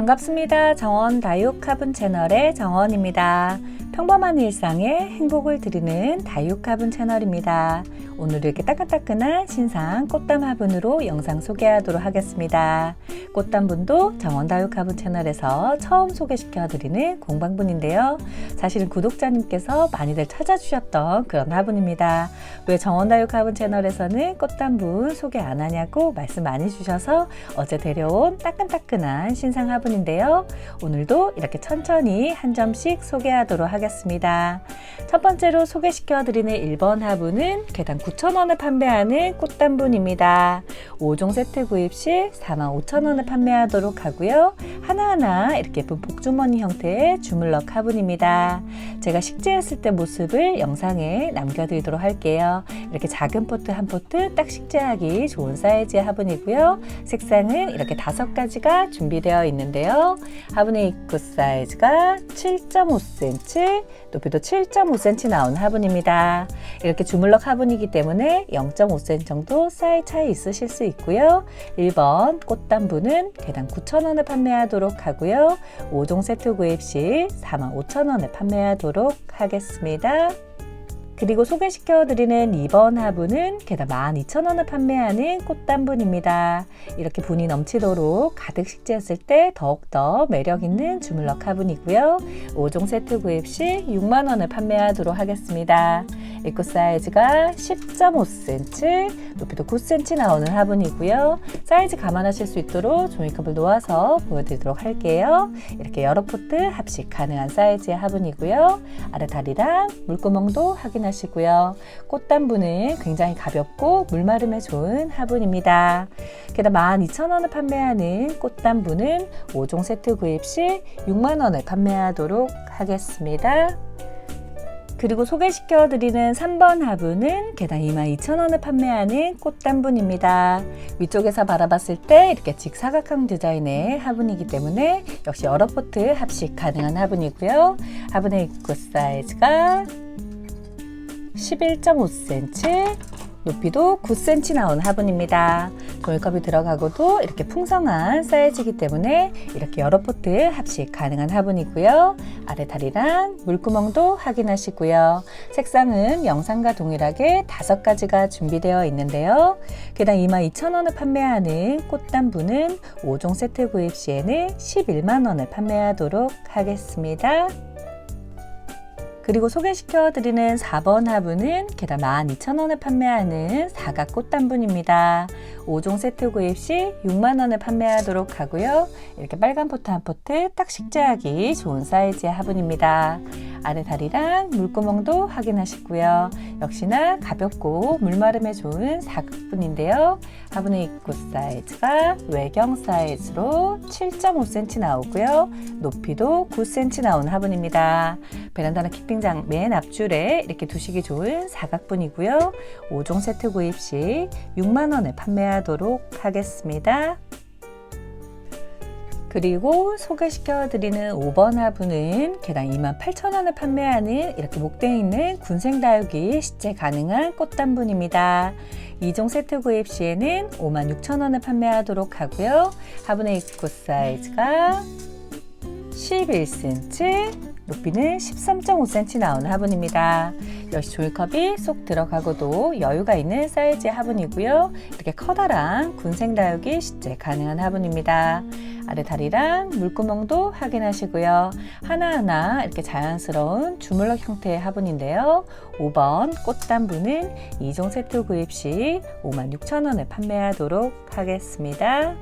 반갑습니다. 정원 다육 화분 채널의 정원입니다. 평범한 일상에 행복을 드리는 다육 화분 채널입니다. 오늘 이렇게 따끈따끈한 신상 꽃담 화분으로 영상 소개하도록 하겠습니다. 꽃담 분도 정원 다육 화분 채널에서 처음 소개시켜 드리는 공방분인데요. 사실은 구독자님께서 많이들 찾아주셨던 그런 화분입니다. 왜 정원 다육 화분 채널에서는 꽃담 분 소개 안 하냐고 말씀 많이 주셔서 어제 데려온 따끈따끈한 신상 화분인데요. 오늘도 이렇게 천천히 한 점씩 소개하도록 하겠습니다. 첫 번째로 소개시켜 드리는 1번 화분은 개당 9,000원에 판매하는 꽃담분입니다. 5종 세트 구입 시 45,000원에 판매하도록 하고요. 하나하나 이렇게 예쁜 복주머니 형태의 주물럭 화분입니다. 제가 식재했을 때 모습을 영상에 남겨드리도록 할게요. 이렇게 작은 포트 한 포트 딱 식재하기 좋은 사이즈의 화분이고요. 색상은 이렇게 다섯 가지가 준비되어 있는데요. 화분의 입구 사이즈가 7.5cm, 높이도 7.5cm 나온 화분입니다. 이렇게 주물럭 화분이기 때문에 0.5cm 정도 사이즈 차이 있으실 수 있고요. 1번 꽃담분은 개당 9,000원에 판매하도록 하고요. 5종 세트 구입 시 45,000원에 판매하도록 하겠습니다. 그리고 소개시켜 드리는 2번 화분은 개당 12,000원에 판매하는 꽃담분입니다. 이렇게 분이 넘치도록 가득 식재했을 때 더욱더 매력 있는 주물럭 화분이고요. 5종 세트 구입 시 6만 원에 판매하도록 하겠습니다. 입구 사이즈가 10.5cm, 높이도 9cm 나오는 화분이고요. 사이즈 감안하실 수 있도록 종이컵을 놓아서 보여드리도록 할게요. 이렇게 여러 포트 합식 가능한 사이즈의 화분이고요. 아래 다리랑 물구멍도 확인하 시고요. 꽃담분은 굉장히 가볍고 물마름에 좋은 화분입니다. 게다가 12,000원에 판매하는 꽃담분은 5종 세트 구입 시 6만원에 판매하도록 하겠습니다. 그리고 소개시켜 드리는 3번 화분은 개당 22,000원에 판매하는 꽃담분입니다. 위쪽에서 바라봤을 때 이렇게 직사각형 디자인의 화분이기 때문에 역시 여러 포트 합식 가능한 화분이고요. 화분의 입구 사이즈가 11.5cm, 높이도 9cm 나온 화분입니다. 종이컵이 들어가고도 이렇게 풍성한 사이즈이기 때문에 이렇게 여러 포트 합식 가능한 화분이고요. 아래 다리랑 물구멍도 확인하시고요. 색상은 영상과 동일하게 다섯 가지가 준비되어 있는데요. 개당 22,000원에 판매하는 꽃담분은 5종 세트 구입 시에는 11만원에 판매하도록 하겠습니다. 그리고 소개시켜 드리는 4번 화분은 개당 12,000원에 판매하는 사각 꽃단분입니다. 5종 세트 구입 시 6만원에 판매하도록 하고요. 이렇게 빨간 포트 한 포트 딱 식재하기 좋은 사이즈의 화분입니다. 아래 다리랑 물구멍도 확인하시고요. 역시나 가볍고 물마름에 좋은 사각분인데요. 화분의 입구 사이즈가 외경 사이즈로 7.5cm 나오고요. 높이도 9cm 나온 화분입니다. 베란다나 키핑 장 맨 앞줄에 이렇게 두시기 좋은 사각분이고요. 5종 세트 구입 시 6만원에 판매하도록 하겠습니다. 그리고 소개시켜 드리는 5번 화분은 개당 28,000원에 판매하는 이렇게 목대에 있는 군생다육이 식재 가능한 꽃단분입니다. 2종 세트 구입 시에는 56,000원에 판매하도록 하고요. 화분의 입구 사이즈가 11cm, 높이는 13.5cm 나오는 화분입니다. 역시 종이컵이 쏙 들어가고도 여유가 있는 사이즈의 화분이고요. 이렇게 커다란 군생다육이 식재 가능한 화분입니다. 아래 다리랑 물구멍도 확인하시고요. 하나하나 이렇게 자연스러운 주물럭 형태의 화분인데요. 5번 꽃단분은 2종 세트 구입 시 56,000원에 판매하도록 하겠습니다.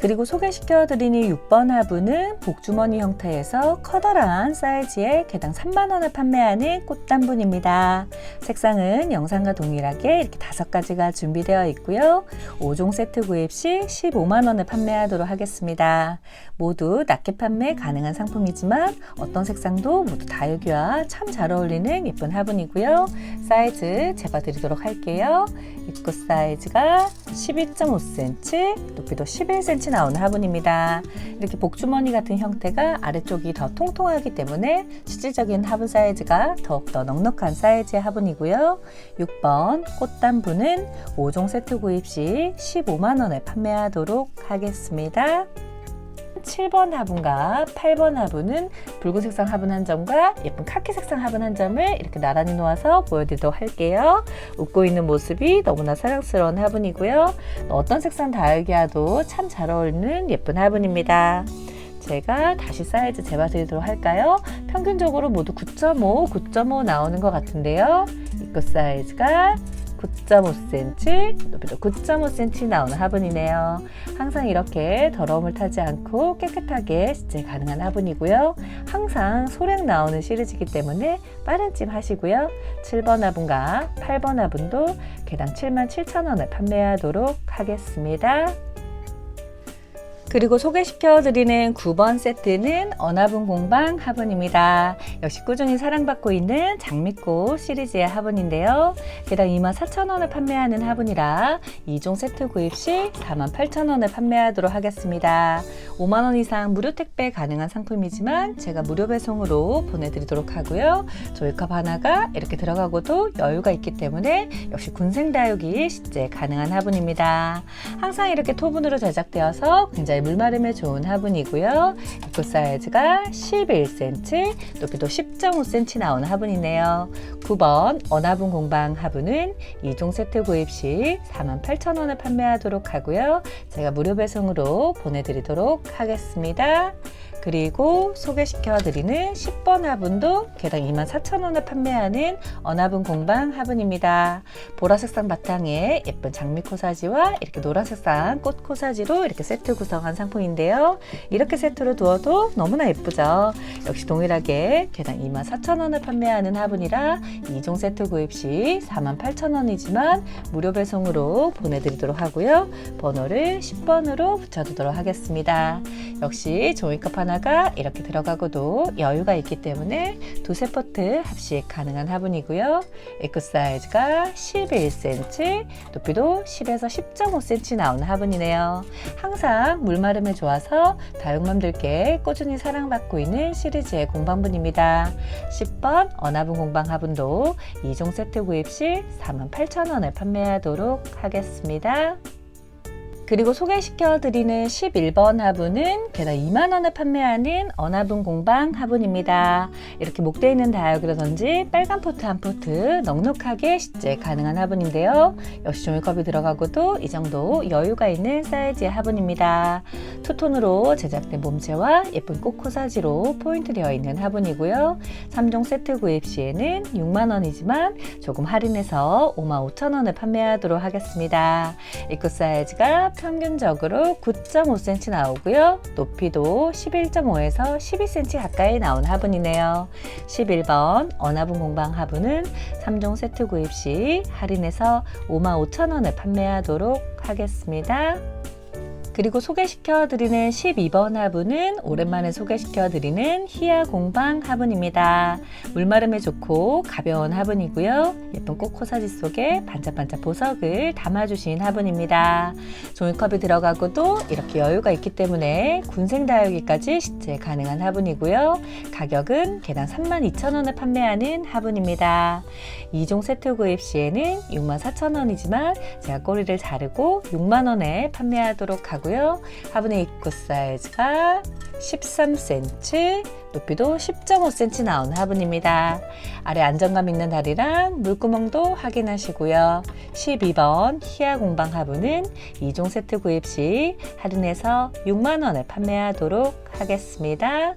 그리고 소개시켜 드리는 6번 화분은 복주머니 형태에서 커다란 사이즈의 개당 3만원에 판매하는 꽃단분입니다. 색상은 영상과 동일하게 이렇게 다섯 가지가 준비되어 있고요. 5종 세트 구입 시 15만원에 판매하도록 하겠습니다. 모두 낮게 판매 가능한 상품이지만 어떤 색상도 모두 다육이와 참 잘 어울리는 예쁜 화분이고요. 사이즈 재봐드리도록 할게요. 입구 사이즈가 12.5cm, 높이도 11cm 나오는 화분입니다. 이렇게 복주머니 같은 형태가 아래쪽이 더 통통하기 때문에 실질적인 화분 사이즈가 더욱더 넉넉한 사이즈의 화분이고요. 6번 꽃단분은 5종 세트 구입 시 15만원에 판매하도록 하겠습니다. 7번 화분과 8번 화분은 붉은 색상 화분 한 점과 예쁜 카키 색상 화분 한 점을 이렇게 나란히 놓아서 보여드리도록 할게요. 웃고 있는 모습이 너무나 사랑스러운 화분이고요. 어떤 색상 다육이와도 참 잘 어울리는 예쁜 화분입니다. 제가 다시 사이즈 재봐드리도록 할까요? 평균적으로 모두 9.5, 9.5 나오는 것 같은데요. 입구 사이즈가 9.5cm, 높이도 9.5cm 나오는 화분이네요. 항상 이렇게 더러움을 타지 않고 깨끗하게 시제 가능한 화분이고요. 항상 소량 나오는 시리즈이기 때문에 빠른 찜 하시고요. 7번 화분과 8번 화분도 개당 77,000원에 판매하도록 하겠습니다. 그리고 소개시켜 드리는 9번 세트는 어나분 공방 화분입니다. 역시 꾸준히 사랑받고 있는 장미꽃 시리즈의 화분인데요. 개당 24,000원에 판매하는 화분이라 2종 세트 구입 시 48,000원에 판매하도록 하겠습니다. 5만원 이상 무료 택배 가능한 상품이지만 제가 무료 배송으로 보내드리도록 하고요. 조이컵 하나가 이렇게 들어가고도 여유가 있기 때문에 역시 군생다육이 실제 가능한 화분입니다. 항상 이렇게 토분으로 제작되어서 굉장히 물마름에 좋은 화분이고요. 입구 사이즈가 11cm, 높이도 10.5cm 나오는 화분이네요. 9번 어나분 공방 화분은 2종 세트 구입 시 48,000원에 판매하도록 하고요. 제가 무료 배송으로 보내드리도록 하겠습니다. 그리고 소개시켜 드리는 10번 화분도 개당 24,000원에 판매하는 어나분 공방 화분입니다. 보라색상 바탕에 예쁜 장미 코사지와 이렇게 노란색상 꽃 코사지로 이렇게 세트 구성 한 상품인데요. 이렇게 세트로 두어도 너무나 예쁘죠. 역시 동일하게 개당 24,000원에 판매하는 화분이라 2종 세트 구입 시 48,000원이지만 무료 배송으로 보내드리도록 하고요. 번호를 10번으로 붙여두도록 하겠습니다. 역시 종이컵 하나가 이렇게 들어가고도 여유가 있기 때문에 두세 포트 합식 가능한 화분이고요. 에크 사이즈가 11cm, 높이도 10에서 10.5cm 나오는 화분이네요. 항상 물 마름에 좋아서 다육맘들께 꾸준히 사랑받고 있는 시리즈의 공방분입니다. 10번 어나분 공방 화분도 2종 세트 구입 시 48,000원에 판매하도록 하겠습니다. 그리고 소개시켜 드리는 11번 화분은 게다가 2만원에 판매하는 어나분 공방 화분입니다. 이렇게 목대 있는 다육이라든지 빨간 포트 한 포트 넉넉하게 식재 가능한 화분인데요. 역시 종이컵이 들어가고도 이 정도 여유가 있는 사이즈의 화분입니다. 투톤으로 제작된 몸체와 예쁜 꽃 코사지로 포인트 되어 있는 화분이고요. 3종 세트 구입 시에는 6만원이지만 조금 할인해서 55,000원에 판매하도록 하겠습니다. 입구 사이즈가 평균적으로 9.5cm 나오고요. 높이도 11.5에서 12cm 가까이 나온 화분이네요. 11번 어나분 공방 화분은 3종 세트 구입 시 할인해서 55,000원에 판매하도록 하겠습니다. 그리고 소개시켜 드리는 12번 화분은 오랜만에 소개시켜 드리는 히야 공방 화분입니다. 물마름에 좋고 가벼운 화분이고요. 예쁜 꽃 코사지 속에 반짝반짝 보석을 담아주신 화분입니다. 종이컵이 들어가고도 이렇게 여유가 있기 때문에 군생 다육이까지 시체 가능한 화분이고요. 가격은 개당 32,000원에 판매하는 화분입니다. 2종 세트 구입 시에는 64,000원이지만 제가 꼬리를 자르고 6만원에 판매하도록 하고요. 화분의 입구 사이즈가 13cm, 높이도 10.5cm 나온 화분입니다. 아래 안정감 있는 다리랑 물구멍도 확인하시고요. 12번 히야 공방 화분은 2종 세트 구입 시 할인해서 6만원에 판매하도록 하겠습니다.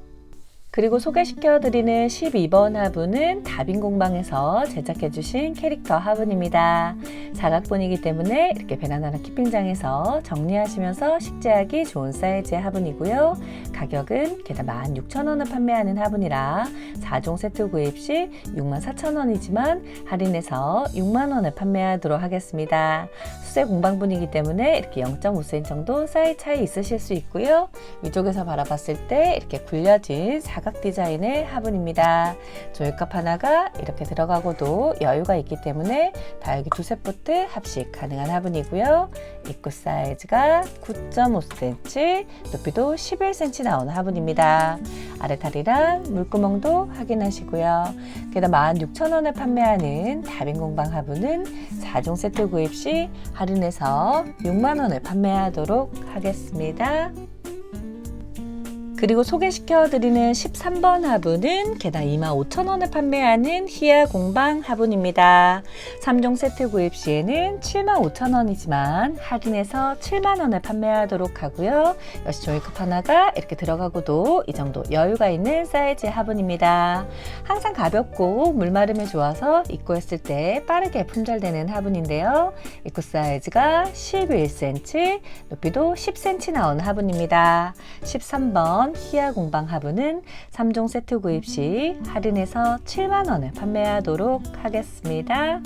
그리고 소개시켜드리는 12번 화분은 다빈 공방에서 제작해주신 캐릭터 화분입니다. 사각본이기 때문에 이렇게 베나나나 키핑장에서 정리하시면서 식재하기 좋은 사이즈의 화분이고요. 가격은 개당 16,000원에 판매하는 화분이라 4종 세트 구입 시 64,000원이지만 할인해서 6만원에 판매하도록 하겠습니다. 수제 공방분이기 때문에 이렇게 0.5cm 정도 사이즈 차이 있으실 수 있고요. 위쪽에서 바라봤을 때 이렇게 굴려진 사각 디자인의 화분입니다. 조이컵 하나가 이렇게 들어가고도 여유가 있기 때문에 다육이 두세 포트 합식 가능한 화분이고요. 입구 사이즈가 9.5cm, 높이도 11cm 나오는 화분입니다. 아래 다리랑 물구멍도 확인하시고요. 게다가 16,000원에 판매하는 다빈 공방 화분은 4종 세트 구입 시 할인해서 6만원에 판매하도록 하겠습니다. 그리고 소개시켜드리는 13번 화분은 개당 25,000원에 판매하는 히야 공방 화분입니다. 3종 세트 구입 시에는 75,000원이지만 할인해서 7만원에 판매하도록 하고요. 역시 종이컵 하나가 이렇게 들어가고도 이 정도 여유가 있는 사이즈의 화분입니다. 항상 가볍고 물마름에 좋아서 입고 했을 때 빠르게 품절되는 화분인데요. 입구 사이즈가 11cm, 높이도 10cm 나온 화분입니다. 13번 히야 공방 화분은 3종 세트 구입 시 할인해서 7만원에 판매하도록 하겠습니다.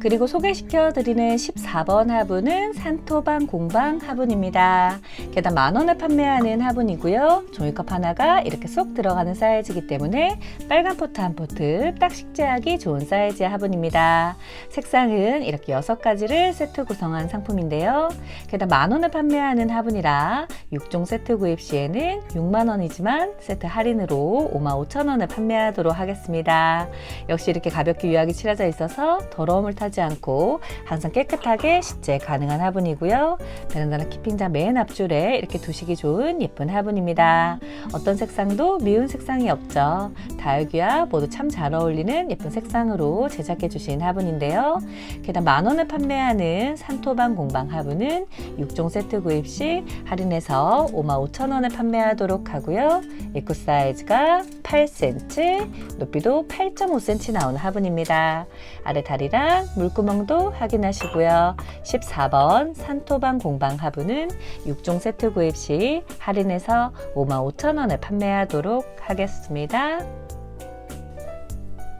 그리고 소개시켜 드리는 14번 화분은 산토방 공방 화분입니다. 개당 만 원에 판매하는 화분이고요. 종이컵 하나가 이렇게 쏙 들어가는 사이즈이기 때문에 빨간 포트 한 포트 딱 식재하기 좋은 사이즈의 화분입니다. 색상은 이렇게 6가지를 세트 구성한 상품인데요. 개당 만 원에 판매하는 화분이라 6종 세트 구입 시에는 6만 원이지만 세트 할인으로 5만 5천 원에 판매하도록 하겠습니다. 역시 이렇게 가볍게 유하게 칠해져 있어서 더러움을 타지 않고 항상 깨끗하게 식재 가능한 화분이고요. 베란다나 키핑장 맨 앞줄에 이렇게 두시기 좋은 예쁜 화분입니다. 어떤 색상도 미운 색상이 없죠. 다육이와 모두 참 잘 어울리는 예쁜 색상으로 제작해 주신 화분인데요. 게다가 만원에 판매하는 산토방 공방 화분은 6종 세트 구입 시 할인해서 5만 5천 원에 판매하도록 하고요. 입구 사이즈가 8cm, 높이도 8.5cm 나오는 화분입니다. 아래 다리랑 물구멍도 확인하시고요. 14번 산토방 공방 화분은 6종 세트 구입 시 할인해서 5만 5천원에 판매하도록 하겠습니다.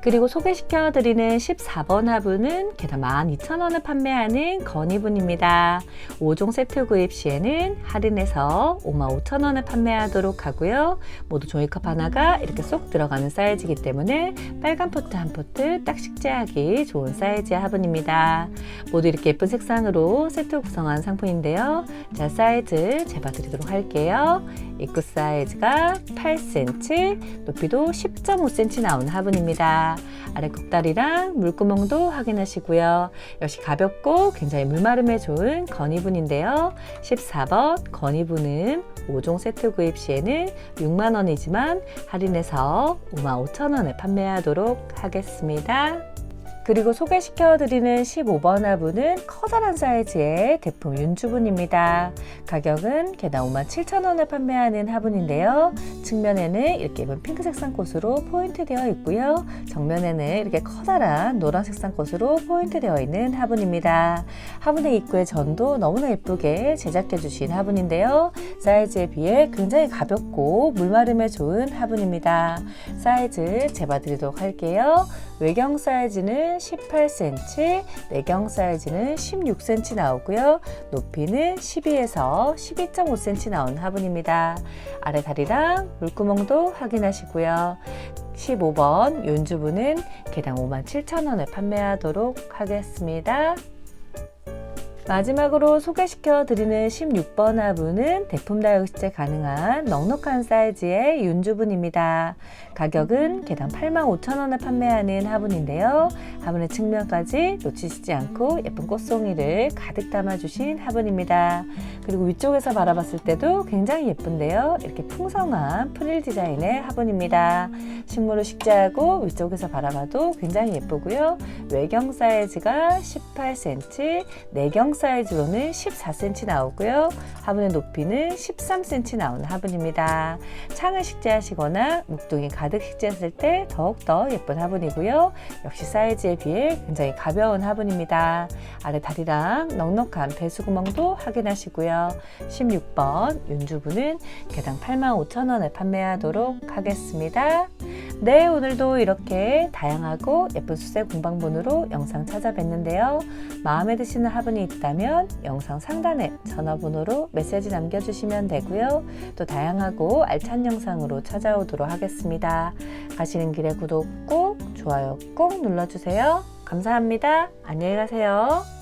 그리고 소개시켜 드리는 14번 화분은 개당 12,000원에 판매하는 건이분입니다. 5종 세트 구입 시에는 할인해서 55,000원에 판매하도록 하고요. 모두 종이컵 하나가 이렇게 쏙 들어가는 사이즈이기 때문에 빨간 포트 한 포트 딱 식재하기 좋은 사이즈의 화분입니다. 모두 이렇게 예쁜 색상으로 세트 구성한 상품인데요. 자, 사이즈 재봐드리도록 할게요. 입구 사이즈가 8cm, 높이도 10.5cm 나오는 화분입니다. 아래 꼭다리랑 물구멍도 확인하시고요. 역시 가볍고 굉장히 물마름에 좋은 건이분인데요. 14번 건이분은 5종 세트 구입 시에는 6만원이지만 할인해서 5만 5천원에 판매하도록 하겠습니다. 그리고 소개시켜드리는 15번 화분은 커다란 사이즈의 대품 윤주분입니다. 가격은 개당 57,000원에 판매하는 화분인데요. 측면에는 이렇게 예쁜 핑크색 쌍꽃으로 포인트 되어 있고요. 정면에는 이렇게 커다란 노란색 쌍꽃으로 포인트 되어 있는 화분입니다. 화분의 입구의 전도 너무나 예쁘게 제작해 주신 화분인데요. 사이즈에 비해 굉장히 가볍고 물마름에 좋은 화분입니다. 사이즈 재봐드리도록 할게요. 외경 사이즈는 18cm, 내경 사이즈는 16cm 나오고요. 높이는 12에서 12.5cm 나온 화분입니다. 아래 다리랑 물구멍도 확인하시고요. 15번 윤주부는 개당 57,000원에 판매하도록 하겠습니다. 마지막으로 소개시켜 드리는 16번 화분은 대품 다육식재 가능한 넉넉한 사이즈의 윤주분입니다. 가격은 개당 85,000원에 판매하는 화분인데요. 화분의 측면까지 놓치시지 않고 예쁜 꽃송이를 가득 담아주신 화분입니다. 그리고 위쪽에서 바라봤을 때도 굉장히 예쁜데요. 이렇게 풍성한 프릴 디자인의 화분입니다. 식물을 식재하고 위쪽에서 바라봐도 굉장히 예쁘고요. 외경 사이즈가 18cm, 내경 사이즈로는 14cm 나오고요. 화분의 높이는 13cm 나오는 화분입니다. 창을 식재하시거나 묵둥이 가득 식재했을 때 더욱더 예쁜 화분이고요. 역시 사이즈에 비해 굉장히 가벼운 화분입니다. 아래 다리랑 넉넉한 배수구멍도 확인하시고요. 16번 윤주부는 개당 85,000원에 판매하도록 하겠습니다. 네, 오늘도 이렇게 다양하고 예쁜 수세 공방본으로 영상 찾아뵀는데요. 마음에 드시는 화분이 있다 면 영상 상단에 전화번호로 메시지 남겨주시면 되고요. 또 다양하고 알찬 영상으로 찾아오도록 하겠습니다. 가시는 길에 구독 꼭, 좋아요 꼭 눌러주세요. 감사합니다. 안녕히 가세요.